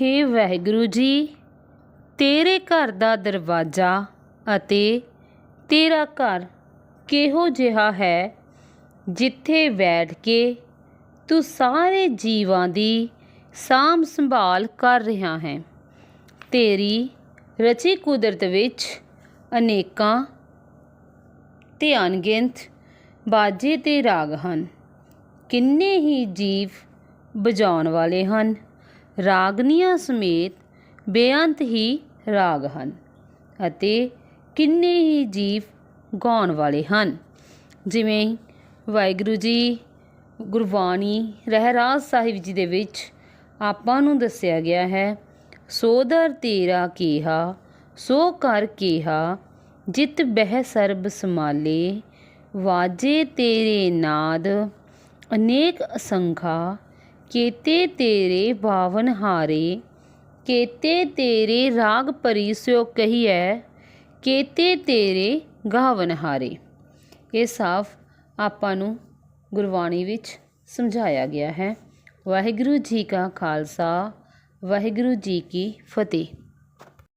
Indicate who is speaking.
Speaker 1: ਹੇ ਵਾਹਿਗੁਰੂ ਜੀ, ਤੇਰੇ ਘਰ ਦਾ ਦਰਵਾਜ਼ਾ ਅਤੇ ਤੇਰਾ ਘਰ ਕਿਹੋ ਜਿਹਾ ਹੈ, ਜਿੱਥੇ ਬੈਠ ਕੇ ਤੂੰ ਸਾਰੇ ਜੀਵਾਂ ਦੀ ਸਾਂਭ ਸੰਭਾਲ ਕਰ ਰਿਹਾ ਹੈ। ਤੇਰੀ ਰਚੀ ਕੁਦਰਤ ਵਿੱਚ ਅਨੇਕਾਂ ਤੇ ਅਣਗਿਣਤ ਬਾਜੇ ਤੇ ਰਾਗ ਹਨ। ਕਿੰਨੇ ਹੀ ਜੀਵ ਬਜਾਉਣ ਵਾਲੇ ਹਨ। ਰਾਗਨੀਆਂ ਸਮੇਤ ਬੇਅੰਤ ਹੀ ਰਾਗ ਹਨ ਅਤੇ ਕਿੰਨੇ ਹੀ ਜੀਵ ਗਾਉਣ ਵਾਲੇ ਹਨ। ਜਿਵੇਂ ਵਾਹਿਗੁਰੂ ਜੀ, ਗੁਰਬਾਣੀ, ਰਹਿਰਾਸ ਸਾਹਿਬ ਜੀ ਦੇ ਵਿੱਚ ਆਪਾਂ ਨੂੰ ਦੱਸਿਆ ਗਿਆ ਹੈ ਸੋਦਰ ਤੇਰਾ ਕੀਹਾ, ਸੋ ਕਰ ਕੀਹਾ, ਜਿਤ ਬਹਿ ਸਰਬ ਸਮਾਲੇ ਵਾਜੇ ਤੇਰੇ ਨਾਦ, ਅਨੇਕ ਅਸੰਖਾ ਕੇਤੇ ਤੇਰੇ ਬਾਵਨ ਹਾਰੇ, ਕੇਤੇ ਤੇਰੇ ਰਾਗ ਪਰਿਸਿਓ ਕਹੀਐ, ਕੇਤੇ ਤੇਰੇ ਗਾਵਨ ਹਾਰੇ। ਇਹ ਸਾਫ਼ ਆਪਾਂ ਨੂੰ ਗੁਰਬਾਣੀ ਵਿੱਚ ਸਮਝਾਇਆ ਗਿਆ ਹੈ। ਵਾਹਿਗੁਰੂ ਜੀ ਕਾ ਖਾਲਸਾ, ਵਾਹਿਗੁਰੂ ਜੀ ਕੀ ਫਤਿਹ।